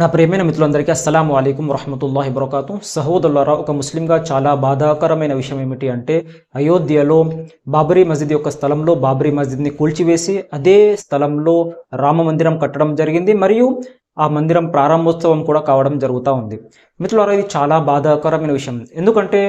నా ప్రేమైన మిత్రులందరికీ అస్సలం అయికం వరహమతుల్లా వబర్కాతు. సహోదరులారా ఒక ముస్లింగా చాలా బాధాకరమైన విషయం ఏమిటి అంటే అయోధ్యలో బాబరీ మస్జిద్ యొక్క స్థలంలో బాబరీ మస్జిద్ని కూల్చివేసి అదే స్థలంలో రామ మందిరం కట్టడం జరిగింది మరియు ఆ మందిరం ప్రారంభోత్సవం కూడా కావడం జరుగుతూ ఉంది. మిత్రులారా ఇది చాలా బాధాకరమైన విషయం. ఎందుకంటే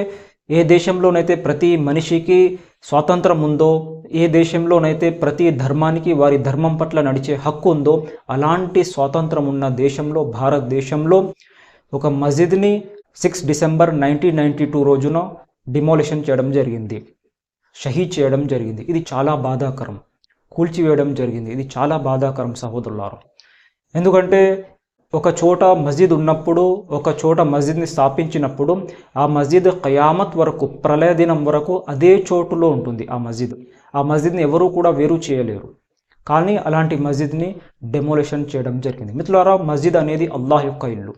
ఏ దేశంలోనైతే ప్రతి మనిషికి స్వాతంత్రం ఉందో ఏ దేశంలోనైతే ప్రతి ధర్మానికి వారి ధర్మం పట్ల నడిచే హక్కు ఉందో అలాంటి స్వాతంత్రం ఉన్న దేశంలో భారతదేశంలో ఒక మస్జిద్ని six December nineteen ninety two రోజున డిమోలిషన్ చేయడం జరిగింది. షహీద్ చేయడం జరిగింది. ఇది చాలా బాధాకరం. కూల్చివేయడం జరిగింది. ఇది చాలా బాధాకరం సహోదరులారు. ఎందుకంటే ఒక చోట మస్జిద్ ఉన్నప్పుడు ఒక చోట మస్జిద్ని స్థాపించినప్పుడు ఆ మస్జిద్ ఖయామత్ వరకు ప్రళయ దినం వరకు అదే చోటులో ఉంటుంది ఆ మస్జిద్. ఆ మస్జిద్ని ఎవరూ కూడా వేరు చేయలేరు. కానీ అలాంటి మస్జిద్ని డెమోలేషన్ చేయడం జరిగింది. మిత్రులారా మస్జిద్ అనేది అల్లాహ్ యొక్క ఇల్లు.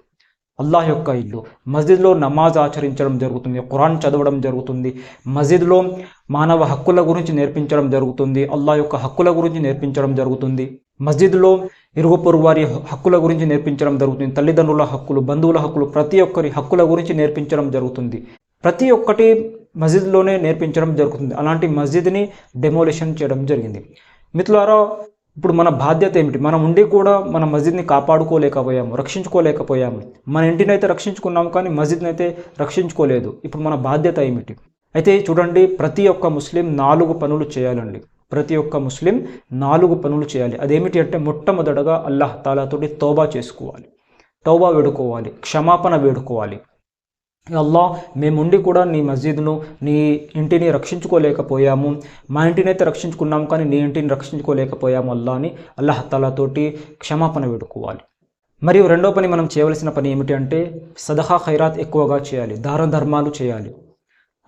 అల్లాహ్ యొక్క ఇల్లు. మస్జిద్లో నమాజ్ ఆచరించడం జరుగుతుంది ఖురాన్ చదవడం జరుగుతుంది మస్జిద్లో మానవ హక్కుల గురించి నేర్పించడం జరుగుతుంది అల్లాహ్ యొక్క హక్కుల గురించి నేర్పించడం జరుగుతుంది. మస్జిద్లో ఇరుగు పొరుగు వారి హక్కుల గురించి నేర్పించడం జరుగుతుంది. తల్లిదండ్రుల హక్కులు బంధువుల హక్కులు ప్రతి ఒక్కరి హక్కుల గురించి నేర్పించడం జరుగుతుంది. ప్రతి ఒక్కటి మస్జిద్లోనే నేర్పించడం జరుగుతుంది. అలాంటి మస్జిద్ని డెమోలేషన్ చేయడం జరిగింది. మిత్రులారా ఇప్పుడు మన బాధ్యత ఏమిటి? మనం ఉండి కూడా మన మస్జిద్ని కాపాడుకోలేకపోయాము రక్షించుకోలేకపోయాము. మన ఇంటిని అయితే రక్షించుకున్నాము కానీ మస్జిద్ని అయితే రక్షించుకోలేదు. ఇప్పుడు మన బాధ్యత ఏమిటి? అయితే చూడండి ప్రతి ఒక్క ముస్లిం నాలుగు పనులు చేయాలండి. ప్రతి ఒక్క ముస్లిం నాలుగు పనులు చేయాలి. అదేమిటి అంటే మొట్టమొదటగా అల్లాహ్ తాలాతోటి తోబా చేసుకోవాలి. తోబా వేడుకోవాలి. క్షమాపణ వేడుకోవాలి. అల్లా మేముండి కూడా నీ మస్జిద్ను నీ ఇంటిని రక్షించుకోలేకపోయాము. మా ఇంటిని అయితే రక్షించుకున్నాము కానీ నీ ఇంటిని రక్షించుకోలేకపోయాము అల్లా అని అల్లాహ్ తాలాతోటి క్షమాపణ వేడుకోవాలి. మరియు రెండో పని మనం చేయవలసిన పని ఏమిటి అంటే సదహా ఖైరాత్ ఎక్కువగా చేయాలి. దాన ధర్మాలు చేయాలి.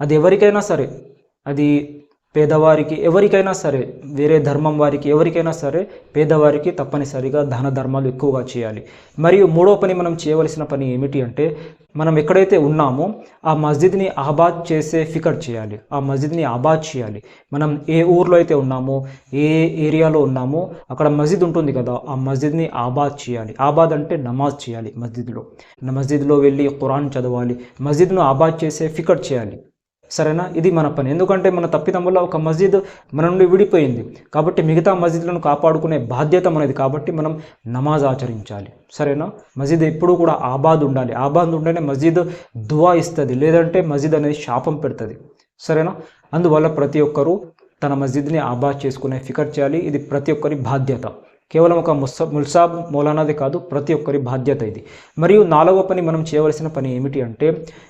అది ఎవరికైనా సరే అది పేదవారికి ఎవరికైనా సరే వేరే ధర్మం వారికి ఎవరికైనా సరే పేదవారికి తప్పనిసరిగా దాన ధర్మాలు ఎక్కువగా చేయాలి. మరియు మూడో పని మనం చేయవలసిన పని ఏమిటి అంటే మనం ఎక్కడైతే ఉన్నామో ఆ మస్జిద్ని ఆబాద్ చేసే ఫికర్ చేయాలి. ఆ మస్జిద్ని ఆబాద్ చేయాలి. మనం ఏ ఊర్లో అయితే ఉన్నామో ఏ ఏరియాలో ఉన్నామో అక్కడ మస్జిద్ ఉంటుంది కదా ఆ మస్జిద్ని ఆబాద్ చేయాలి. ఆబాద్ అంటే నమాజ్ చేయాలి మస్జిద్లో. మస్జిద్లో వెళ్ళి ఖురాన్ చదవాలి. మస్జిద్ను ఆబాద్ చేసే ఫికర్ చేయాలి. సరేనా? ఇది మన పని. ఎందుకంటే మన తప్పిదం వల్ల ఒక మస్జిద్ మన నుండి విడిపోయింది. కాబట్టి మిగతా మస్జిద్లను కాపాడుకునే బాధ్యత మనది. కాబట్టి మనం నమాజ్ ఆచరించాలి. సరేనా? మస్జిద్ ఎప్పుడూ కూడా ఆబాద్ ఉండాలి. ఆబాద్ ఉంటేనే మస్జిద్ దువా ఇస్తుంది. లేదంటే మస్జిద్ అనేది శాపం పెడుతుంది. సరేనా? అందువల్ల ప్రతి ఒక్కరూ తన మస్జిద్ని ఆబాద్ చేసుకునే ఫికర్ చేయాలి. ఇది ప్రతి ఒక్కరి బాధ్యత. కేవలం ఒక ముస్స ముల్సాబ్ మౌలానాది కాదు ప్రతి ఒక్కరి బాధ్యత ఇది. మరియు నాలుగవ పని మనం చేయవలసిన పని ఏమిటి అంటే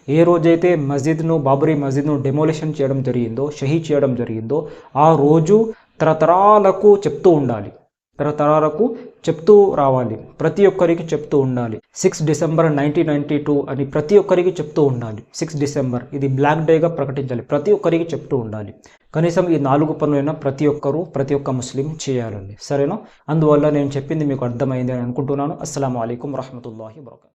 ఏ రోజైతే మస్జిద్ను బాబరీ మస్జిద్ను డెమోలిషన్ చేయడం జరిగిందో షహీద్ చేయడం జరిగిందో ఆ రోజు తరతరాలకు చెప్తూ ఉండాలి. తరతరాలకు చెప్తూ రావాలి. ప్రతి ఒక్కరికి చెప్తూ ఉండాలి. Six December nineteen ninety two అని ప్రతి ఒక్కరికి చెప్తూ ఉండాలి. సిక్స్ డిసెంబర్ ఇది బ్లాక్ డేగా ప్రకటించాలి. ప్రతి ఒక్కరికి చెప్తూ ఉండాలి. కనీసం ఈ నాలుగు పనులైనా ప్రతి ఒక్కరూ ప్రతి ఒక్క ముస్లిం చేయాలండి. సరేనా? అందువల్ల నేను చెప్పింది మీకు అర్థమైంది అని అనుకుంటున్నాను. అస్సలం అయికం వరహమూల వరకూ